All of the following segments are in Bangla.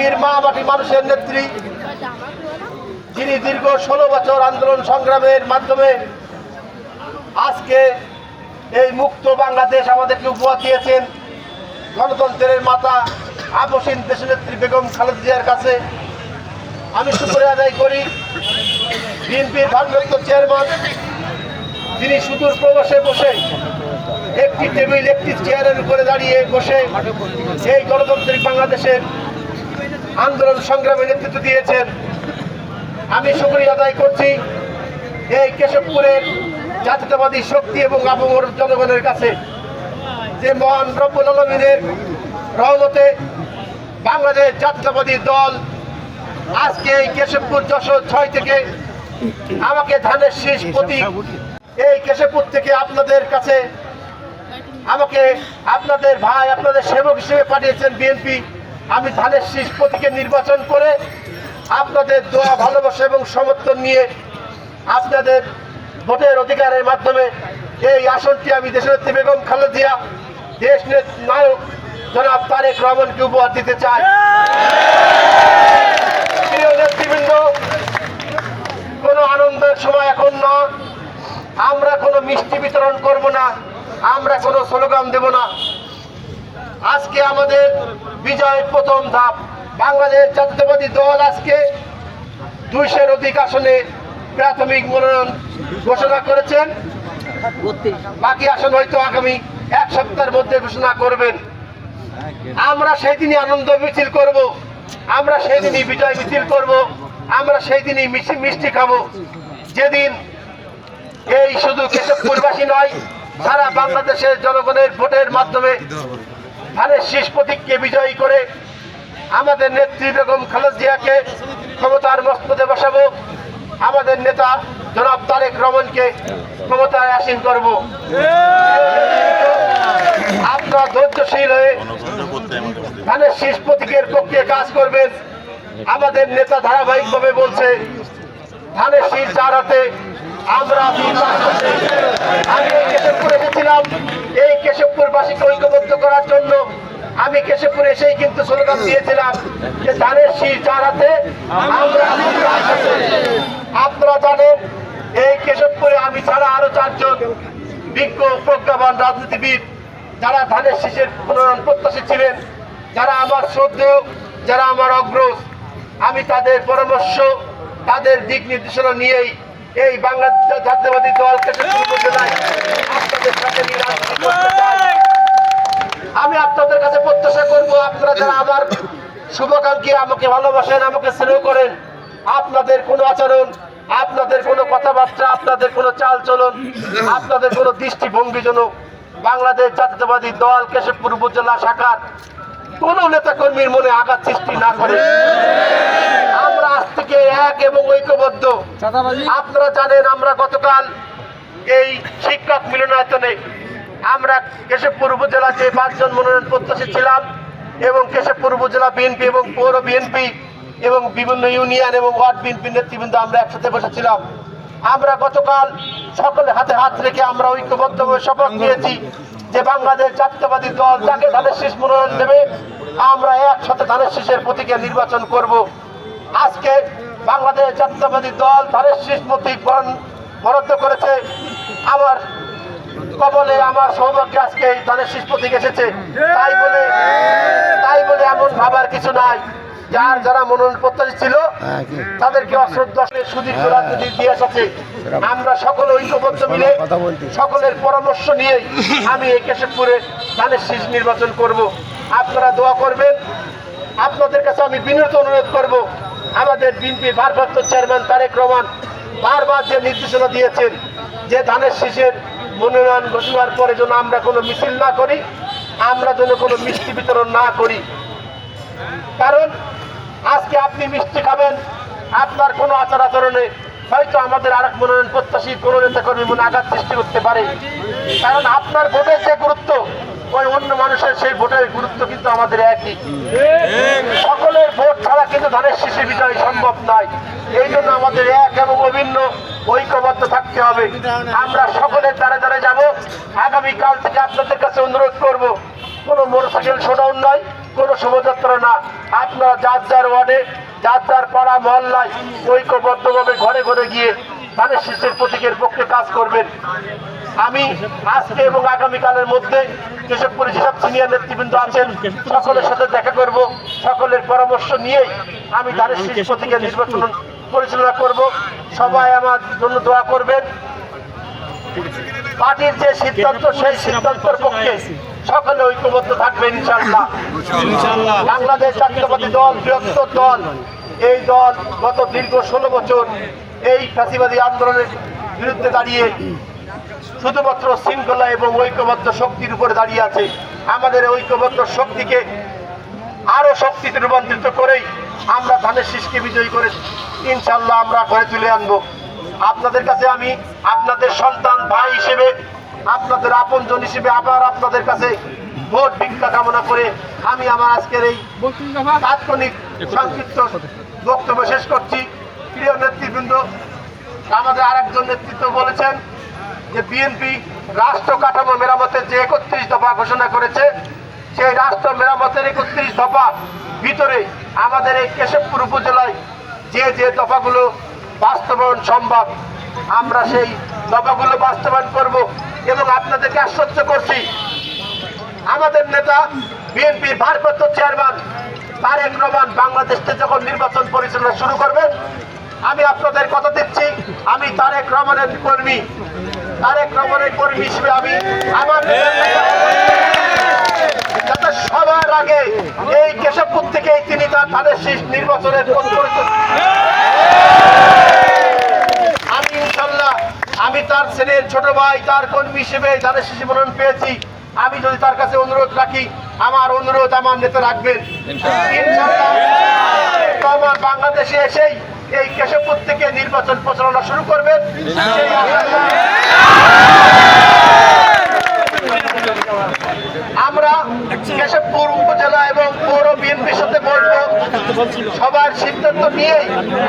বিএনপির মা মাটি মানুষের নেত্রী, যিনি দীর্ঘ ষোলো বছর আন্দোলন সংগ্রামের মাধ্যমে আজকে এই মুক্ত বাংলাদেশ আমাদেরকে উপহার দিয়েছেন। গণতন্ত্রের মাতা আপসীন দেশনেত্রী বেগম খালেদা জিয়ার কাছে আমি শুক্রিয়া আদায় করি। বিএনপির ভারপ্রাপ্ত চেয়ারম্যান তিনি সুদূর প্রবাসে বসে একটি টেবিল, একটি চেয়ারের উপরে দাঁড়িয়ে বসে এই গণতান্ত্রিক বাংলাদেশের আন্দোলন সংগ্রামে নেতৃত্ব দিয়েছেন। আমি শুক্রিয়া আদায় করছি এই কেশবপুরের জাতীয়তাবাদী শক্তি এবং আবহাওয়ার জনগণের কাছে যে মহান রব্বুল আলমিনের রহমতে বাংলাদেশ জাতীয়তাবাদী দল আজকে এই কেশবপুর যশোর ছয় থেকে আমাকে ধানের শীষ প্রতীক এই কেশবপুর থেকে আপনাদের কাছে আমাকে আপনাদের ভাই, আপনাদের সেবক হিসেবে পাঠিয়েছেন বিএনপি। আমি ধানের শীষ প্রতীকে নির্বাচন করে আপনাদের দোয়া, ভালোবাসা এবং সমর্থন নিয়ে আপনাদের ভোটের অধিকারের মাধ্যমে এই আসনটি আমি দেশনেত্রী বেগম খালেদিয়া দেশ নায়ক জনাব তারেক রহমানকে উপহার দিতে চাই। প্রিয় নেতৃবৃন্দ, কোনো আনন্দের সময় এখন না। আমরা কোনো মিষ্টি বিতরণ করব না, আমরা কোনো স্লোগান দেব না। আজকে আমাদের বিজয়ের প্রথম ধাপ। বাংলাদেশ জাতীয়তাবাদী দল আজকে দুইশের অধিক আসনে প্রাথমিক মনোনয়ন ঘোষণা করেছেন। বাকি আসন হয়তো আগামী এক সপ্তাহের মধ্যে ঘোষণা করবেন। আমরা সেই দিনই আনন্দ মিছিল করব। আমরা সেই দিনই বিজয় মিছিল করব। আমরা সেই দিনই মিষ্টি মিষ্টি খাব। যেদিন এই শুধু কেশবপুরবাসী নয়, সারা বাংলাদেশের জনগণের ভোটের মাধ্যমে ধানের শীষ প্রতীককে বিজয়ী করে আমাদের নেত্রী বেগম খালেদ জিয়াকে ক্ষমতার মস্তদে বসাবো। আমাদের নেতা জনাব তারেক রহমানকে ক্ষমতায় আসীন করব। আপনারা ধৈর্যশীল হয়ে ধানের শীষ প্রতীকের পক্ষে কাজ করবেন। আমাদের নেতা ধারাবাহিকভাবে বলছে, ধানের শীষ যার হাতে আমরা আমি কেশবপুর এসেছিলাম এই কেশবপুরবাসীকে ঐক্যবদ্ধ করার জন্য আমি কেশবপুর এসেই কিন্তু স্লোগান দিয়েছিলাম যে ধানের শীষ যার হাতে, আমরা আপনারা জানেন, এই কেশবপুরে আমি ছাড়া আরও চারজন বিজ্ঞ প্রজ্ঞাবান রাজনীতিবিদ, যারা ধানের শীষের মনোনয়ন প্রত্যাশী ছিলেন, যারা আমার শ্রদ্ধেয়, যারা আমার অগ্রজ। আমি তাদের পরামর্শ, তাদের দিক নির্দেশনা নিয়েই এই বাংলাদেশ জাতীয়বাদী দল আপনাদের। আমি আপনাদের কাছে প্রত্যাশা করব, আপনারা যারা আমার শুভাকাঙ্ক্ষী, আমাকে ভালোবাসেন, আমাকে স্নেহ করেন, আপনাদের কোনো আচরণ, আপনাদের কোনো কথাবার্তা, আপনাদের কোনো চাল চলন আপনাদের কোনো দৃষ্টিভঙ্গি যেন বাংলাদেশ জাতীয়তাবাদী দল কেশবপুর উপজেলা শাখার কোনো নেতাকর্মীর মনে আঘাত সৃষ্টি না করে। আমরা আজ থেকে এক এবং ঐক্যবদ্ধ। আপনারা জানেন আমরা গতকাল এই শিক্ষক মিলনায়তনে আমরা কেশবপুর উপজেলা যে পাঁচজন মনোনয়ন প্রত্যাশী ছিলাম এবং কেশবপুর উপজেলা বিএনপি এবং পৌর বিএনপি এবং বিভিন্ন ইউনিয়ন এবং ওয়ার্ড বিএনপি নেতৃবৃন্দ আমরা একসাথে বসেছিলাম। আমরা গতকাল সকলে হাতে হাত রেখে আমরা ঐক্যবদ্ধভাবে শপথ নিয়েছি। যে বাংলাদেশ জাতীয়তাবাদী দল যাকে ধানের শীষ মনোনয়ন দেবে, আমরা একসাথে ধানের শীষের প্রতীকে নির্বাচন করব। আজকে বাংলাদেশ জাতীয়তাবাদী দল ধানের শীষ প্রতীক বরাদ্দ করেছে। আমার কবলে আমার সৌভাগ্য আজকে ধানের শীষ প্রতীক এসেছে। তাই বলে তাই বলে এমন ভাবার কিছু নাই। যার যারা মনোনয়ন প্রত্যাশী ছিল তাদেরকে অশ্রদ্ধা সুদীর্ঘ রাজনীতির ইতিহাস আছে আমরা সকল ঐক্যবদ্ধ মিলে সকলের পরামর্শ নিয়ে আমি এই কেশবপুরে ধানের শীষ নির্বাচন করব। আপনারা দোয়া করবেন। আপনাদের কাছে আমি বিনীত অনুরোধ করব। আমাদের বিএনপির ভারপ্রাপ্ত চেয়ারম্যান তারেক রহমান বারবার যে নির্দেশনা দিয়েছেন যে ধানের শীষের মনোনয়ন ঘোষণার পরে যেন আমরা কোনো মিছিল না করি আমরা যেন কোনো মিষ্টি বিতরণ না করি। কারণ আজকে আপনি মিষ্টি খাবেন, আপনার কোনো আচার আচরণে হয়তো আমাদের আরেক মনোনয়ন প্রত্যাশী কোনো নেতা কর্মী মনে আঘাত সৃষ্টি করতে পারে। কারণ আপনার ভোটের যে গুরুত্ব, ওই অন্য মানুষের সেই ভোটের গুরুত্ব কিন্তু আমাদের একই। সকলের ভোট ছাড়া কিন্তু ধানের শীষে বিজয় সম্ভব নয়। এই জন্য আমাদের এক এবং অভিন্ন ঐক্যবদ্ধ থাকতে হবে। আমরা সকলের দ্বারে দ্বারা যাব। আগামীকাল থেকে আপনাদের কাছে অনুরোধ করব, কোনো মোটরসাইকেল শোডাউন নয়। কোনো শোভাযাত্রা না। আপনারা যার যার ওয়ার্ডে, যার যার পাড়া, মহল্লায় ঐক্যবদ্ধভাবে ঘরে ঘরে গিয়ে ধানের শীষের প্রতীকের পক্ষে কাজ করবেন। আমি আজকে এবং আগামীকালের মধ্যে যেসব পরিষদ সিনিয়র নেতৃবৃন্দ আছেন, সকলের সাথে দেখা করব। সকলের পরামর্শ নিয়েই আমি ধানের শীষ প্রতীকের নির্বাচন পরিচালনা করব। সবাই আমার জন্য দোয়া করবেন। পার্টির যে সিদ্ধান্ত, সেই সিদ্ধান্তের পক্ষে সকলে ঐক্যবদ্ধ থাকবে ইনশাল্লাহ বাংলাদেশ জাতীয়বাদী দল বৃহত্তর দল এই দল গত দীর্ঘ ষোলো বছর এই ফ্যাসিবাদী আন্দোলনের বিরুদ্ধে দাঁড়িয়ে শুধুমাত্র শৃঙ্খলা এবং ঐক্যবদ্ধ শক্তির উপরে দাঁড়িয়ে আছে। আমাদের ঐক্যবদ্ধ শক্তিকে আরও শক্তিতে রূপান্তরিত করেই আমরা ধানের শীষকে বিজয়ী করে ইনশাল্লাহ আমরা ঘরে তুলে আনব। আপনাদের কাছে আমি আপনাদের সন্তান ভাই হিসেবে আপনাদের আপনজন হিসেবে আবার আপনাদের কাছে ভোট ভিক্ষা কামনা করে আমি আমার আজকের এই তাৎক্ষণিক সংক্ষিপ্ত বক্তব্য শেষ করছি। প্রিয় নেতৃবৃন্দ, আমাদের আরেকজন নেতৃত্ব বলেছেন যে বিএনপি রাষ্ট্র কাঠামো মেরামতের যে একত্রিশ দফা ঘোষণা করেছে, সেই রাষ্ট্র মেরামতের একত্রিশ দফা ভিতরে আমাদের এই কেশবপুর উপজেলায় যে যে দফাগুলো বাস্তবায়ন সম্ভব, আমরা সেই দফাগুলো বাস্তবায়ন করব এবং আপনাদেরকে আশ্বস্ত করছি। আমাদের নেতা, বিএনপির ভারপ্রাপ্ত চেয়ারম্যান তারেক রহমান বাংলাদেশে যখন নির্বাচন পরিচালনা শুরু করবেন, আমি আপনাদের কথা দিচ্ছি, আমি তারেক রহমানের কর্মী। তারেক রহমানের কর্মী হিসেবে আমি আমার যাতে সবার আগে এই কেশবপুর থেকেই তিনি তার ধানের শীষ নির্বাচনের পথ পরিচালনা আমি ইনশাল্লাহ আমি তার ছেলের ছোট ভাই তার কর্মী হিসেবে ধানের শিশু মনোনয়ন পেয়েছি আমি যদি তার কাছে অনুরোধ রাখি আমার অনুরোধ আমার নেতা রাখবেন। আমার বাংলাদেশে এসেই এই কেশবপুর থেকে নির্বাচন প্রচারণা শুরু করবেন। আমরা কেশবপুর উপজেলা এবং পৌর বিএনপির সাথে বলব সবার সিদ্ধান্ত নিয়েই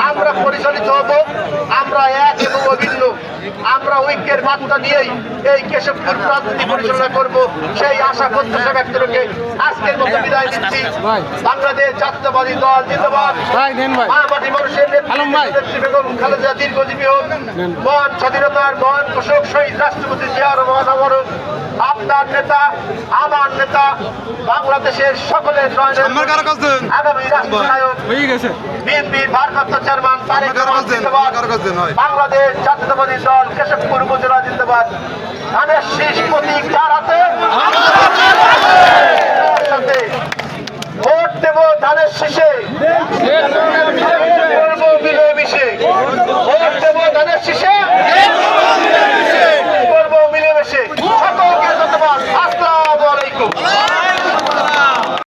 আমরা পরিচালিত হব। আমরা এক এবং অভিন্ন। আমরা ঐক্যের বার্তা নিয়েই এই কেশবপুর রাজনীতি পরিচালনা করব। সেই আশা প্রত্যাশা ব্যক্ত রেখে আজকের মতো বিদায় দিচ্ছি বাংলাদেশ জাতীয়বাদী দল জিন্দাবাদ। ভাই নেন ভাই। মানবাদী মানুষের নেত্রী বেগম খালেদা দীর্ঘজীবী হোক মহান স্বাধীনতার মহান ঘোষক শহীদ রাষ্ট্রপতি জিয়া রহমান আমরণ আপনার নেতা আমার নেতা বাংলাদেশের সকলের আমার। আগামী রাষ্ট্রনায়ক বিএনপির ভারপ্রাপ্ত চেয়ারম্যান তারেক আমার আমার। বাংলাদেশ জাতীয়তাবাদী দল কেশবপুর উপজেলা জিন্দাবাদ। ধানের শীষ প্রতীক তার হাতে?